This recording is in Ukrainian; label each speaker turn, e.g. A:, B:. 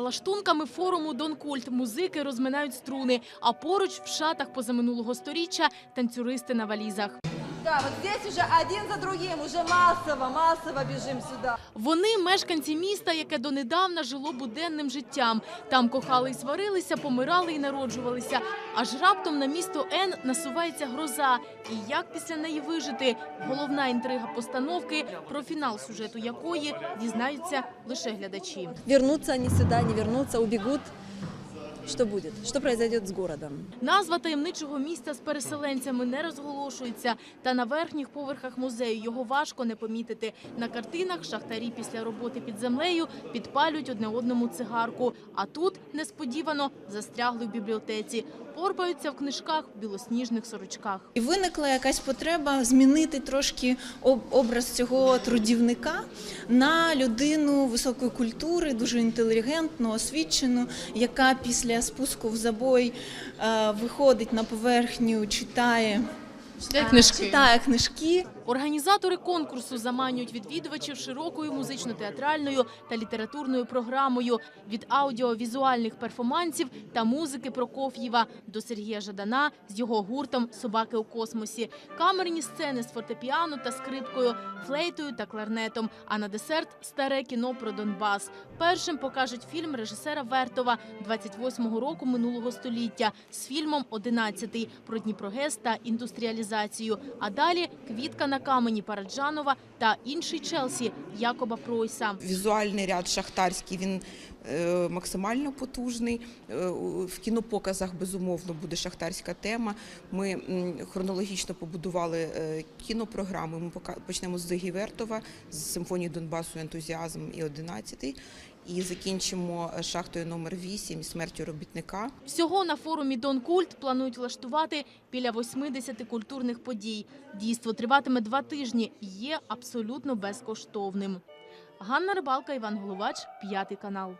A: лаштунками форуму Донкульт музики розминають струни, а поруч в шатах позаминулого сторіччя танцюристи на валізах.
B: Да, вот здесь уже один за другим, уже массово, массово бежим сюда.
A: Вони мешканці міста, яке донедавна жило буденним життям. Там кохали і сварилися, помирали і народжувалися. Аж раптом на місто Н насувається гроза. І як після неї вижити? Головна інтрига постановки, про фінал сюжету якої дізнаються лише глядачі.
B: Вернутся они сюда, не вернутся, убегут. Что буде, що произойдет з городом?
A: Назва таємничого місця з переселенцями не розголошується. Та на верхніх поверхах музею його важко не помітити. На картинах шахтарі після роботи під землею підпалюють одне одному цигарку. А тут несподівано застрягли в бібліотеці. Порпаються в книжках в білосніжних сорочках.
C: І виникла якась потреба змінити трошки образ цього трудівника на людину високої культури, дуже інтелігентну, освічену, яка після спуску в забой е, виходить на поверхню, читає, книжки читає книжки.
A: Організатори конкурсу заманюють відвідувачів широкою музично-театральною та літературною програмою від аудіовізуальних перформансів та музики Прокоф'єва до Сергія Жадана з його гуртом Собаки у космосі, камерні сцени з фортепіано та скрипкою, флейтою та кларнетом. А на десерт старе кіно про Донбас. Першим покажуть фільм режисера Вертова 28-го року минулого століття з фільмом «11» про Дніпрогес та індустріалізацію. А далі квітка на камені Параджанова та інший Челсі Якоба Пройса.
D: Візуальний ряд шахтарський він е, максимально потужний. Е, В кінопоказах безумовно буде шахтарська тема. Ми хронологічно побудували е, кінопрограму. Ми почнемо з Зиги з симфонії Донбасу Ентузіазм і 11 і закінчимо е, шахтою номер 8 смертю робітника.
A: Всього на форумі Дон Культ планують влаштувати біля 80 культурних подій. Дійство триватиме два тижні і є абсолютно безкоштовним. Ганна Рибалка, Іван Головач, п'ятий канал.